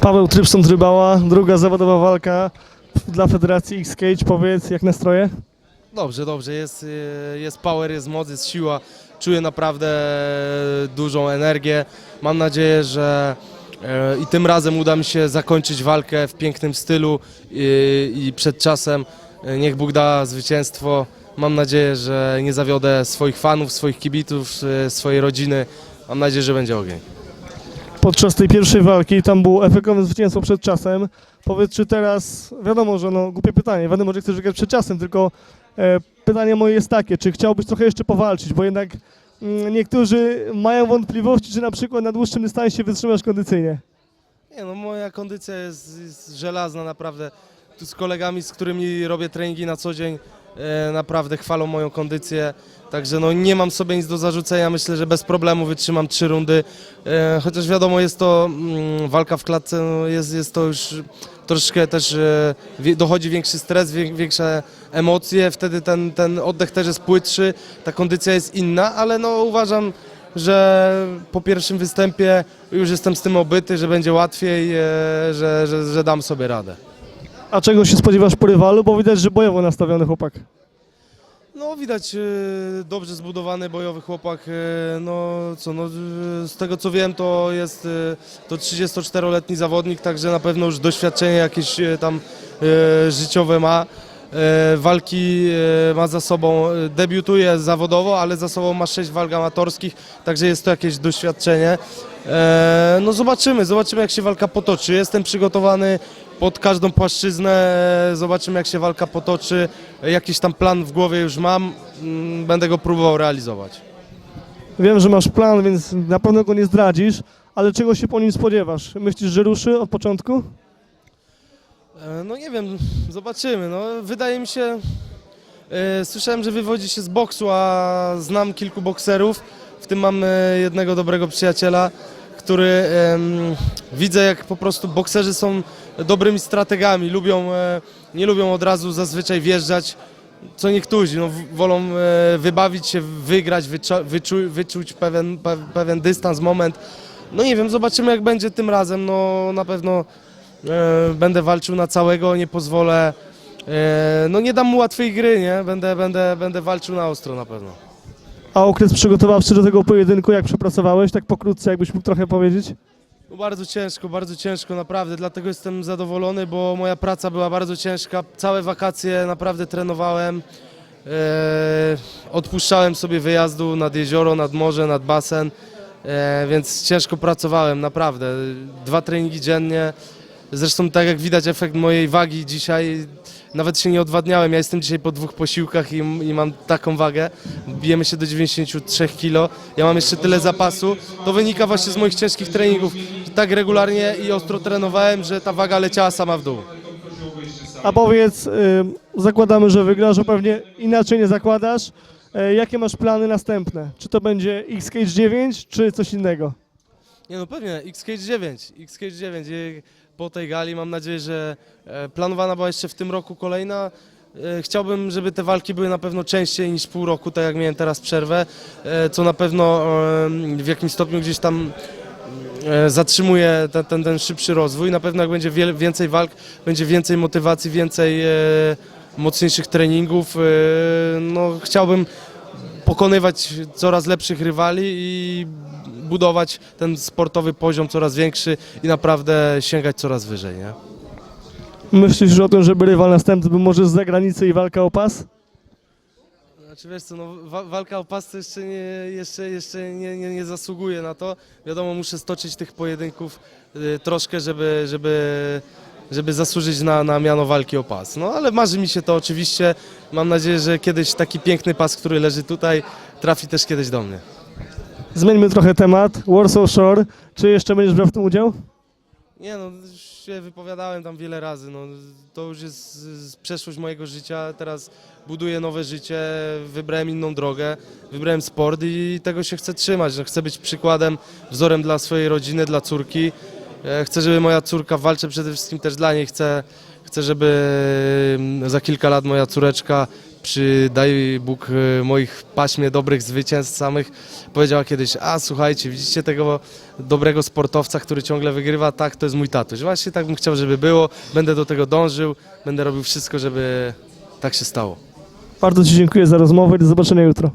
Paweł Trypson-Trybała, druga zawodowa walka dla Federacji X-Cage. Powiedz, jak nastroje? Dobrze, dobrze, jest, y, jest power, jest moc, jest siła. Czuję naprawdę dużą energię. Mam nadzieję, że e, i tym razem uda mi się zakończyć walkę w pięknym stylu i, i przed czasem. E, Niech Bóg da zwycięstwo. Mam nadzieję, że nie zawiodę swoich fanów, swoich kibitów, e, swojej rodziny. Mam nadzieję, że będzie ogień. Podczas tej pierwszej walki tam było efektowne zwycięstwo przed czasem. Powiedz, czy teraz, wiadomo, że no głupie pytanie, wiadomo, że chcesz wygrać przed czasem, tylko e, pytanie moje jest takie, czy chciałbyś trochę jeszcze powalczyć, bo jednak mm, niektórzy mają wątpliwości, czy na przykład na dłuższym dystansie wytrzymasz kondycyjnie. Nie no, moja kondycja jest, jest żelazna naprawdę. Tu z kolegami, z którymi robię treningi na co dzień, naprawdę chwalą moją kondycję. Także no, nie mam sobie nic do zarzucenia. Myślę, że bez problemu wytrzymam trzy rundy. E, chociaż wiadomo, jest to mm, walka w klatce, no, jest, jest to już troszeczkę też e, dochodzi większy stres, większe emocje. Wtedy ten, ten oddech też jest płytszy, ta kondycja jest inna, ale no uważam, że po pierwszym występie już jestem z tym obyty, że będzie łatwiej, e, że, że, że dam sobie radę. A czego się spodziewasz po rywalu, bo widać, że bojowo nastawiony chłopak. No widać e, dobrze zbudowany bojowy chłopak, e, no co, no e, z tego co wiem to jest to 34-letni zawodnik, także na pewno już doświadczenie jakieś tam życiowe ma. Walki ma za sobą, debiutuje zawodowo, ale za sobą ma 6 walk amatorskich, także jest to jakieś doświadczenie. No zobaczymy, zobaczymy jak się walka potoczy. Jestem przygotowany pod każdą płaszczyznę, e, zobaczymy jak się walka potoczy. Jakiś tam plan w głowie już mam, mm, będę go próbował realizować. Wiem, że masz plan, więc na pewno go nie zdradzisz, ale czego się po nim spodziewasz? Myślisz, że ruszy od początku? E, No nie wiem, zobaczymy. No, wydaje mi się, e, słyszałem, że wywodzi się z boksu, a znam kilku bokserów, w tym mam e, jednego dobrego przyjaciela, który widzę jak po prostu bokserzy są dobrymi strategami, lubią, e, nie lubią od razu zazwyczaj wjeżdżać, co niektórzy, no, wolą e, wybawić się, wygrać, wyczu, wyczuć pewien, pe, pewien dystans, moment. No nie wiem, zobaczymy jak będzie tym razem, no na pewno e, będę walczył na całego, nie pozwolę, e, no nie dam mu łatwej gry, nie, będę, będę, będę walczył na ostro na pewno. A okres przygotowawczy do tego pojedynku, jak przepracowałeś? Tak pokrótce, jakbyś mógł trochę powiedzieć? No bardzo ciężko, bardzo ciężko, naprawdę, dlatego jestem zadowolony, bo moja praca była bardzo ciężka. Całe wakacje naprawdę trenowałem. E, odpuszczałem sobie wyjazdu nad jezioro, nad morze, nad basen, e, więc ciężko pracowałem, naprawdę. Dwa treningi dziennie. Zresztą tak jak widać efekt mojej wagi dzisiaj, nawet się nie odwadniałem. Ja jestem dzisiaj po dwóch posiłkach i, i mam taką wagę. Bijemy się do 93 kg. Ja mam jeszcze tyle zapasu. To wynika właśnie z moich ciężkich treningów. Tak regularnie i ostro trenowałem, że ta waga leciała sama w dół. A powiedz, y, zakładamy, że wygrasz, a pewnie inaczej nie zakładasz. E, jakie masz plany następne? Czy to będzie X-Cage 9, czy coś innego? Nie no pewnie, X-Cage 9, X-Cage 9 i po tej gali mam nadzieję, że e, planowana była jeszcze w tym roku kolejna. E, Chciałbym, żeby te walki były na pewno częściej niż pół roku, tak jak miałem teraz przerwę, e, co na pewno w jakimś stopniu gdzieś tam zatrzymuje ten, ten, ten szybszy rozwój. Na pewno jak będzie więcej walk, będzie więcej motywacji, więcej mocniejszych treningów. No, chciałbym pokonywać coraz lepszych rywali i budować ten sportowy poziom coraz większy i naprawdę sięgać coraz wyżej. Nie? Myślisz o tym, żeby rywal następny był może z zagranicy i walka o pas? Znaczy wiesz co, no, wa- walka o pas to jeszcze, nie, jeszcze, jeszcze nie, nie, nie zasługuje na to. Wiadomo, muszę stoczyć tych pojedynków y, troszkę, żeby, żeby, żeby zasłużyć na, na miano walki o pas. No ale marzy mi się to oczywiście. Mam nadzieję, że kiedyś taki piękny pas, który leży tutaj, trafi też kiedyś do mnie. Zmieńmy trochę temat. Warsaw Shore. Czy jeszcze będziesz brał w tym udział? Nie no, już się wypowiadałem tam wiele razy, no, to już jest przeszłość mojego życia, teraz buduję nowe życie, wybrałem inną drogę, wybrałem sport i tego się chcę trzymać, no, chcę być przykładem, wzorem dla swojej rodziny, dla córki, E, chcę, żeby moja córka, walczę przede wszystkim też dla niej, chcę, chcę żeby mm, za kilka lat moja córeczka przy, daj Bóg, e, moich paśmie dobrych zwycięstw samych powiedziała kiedyś, a słuchajcie, widzicie tego dobrego sportowca, który ciągle wygrywa, tak, to jest mój tatuś. Właśnie tak bym chciał, żeby było, będę do tego dążył, będę robił wszystko, żeby tak się stało. Bardzo Ci dziękuję za rozmowę i do zobaczenia jutro.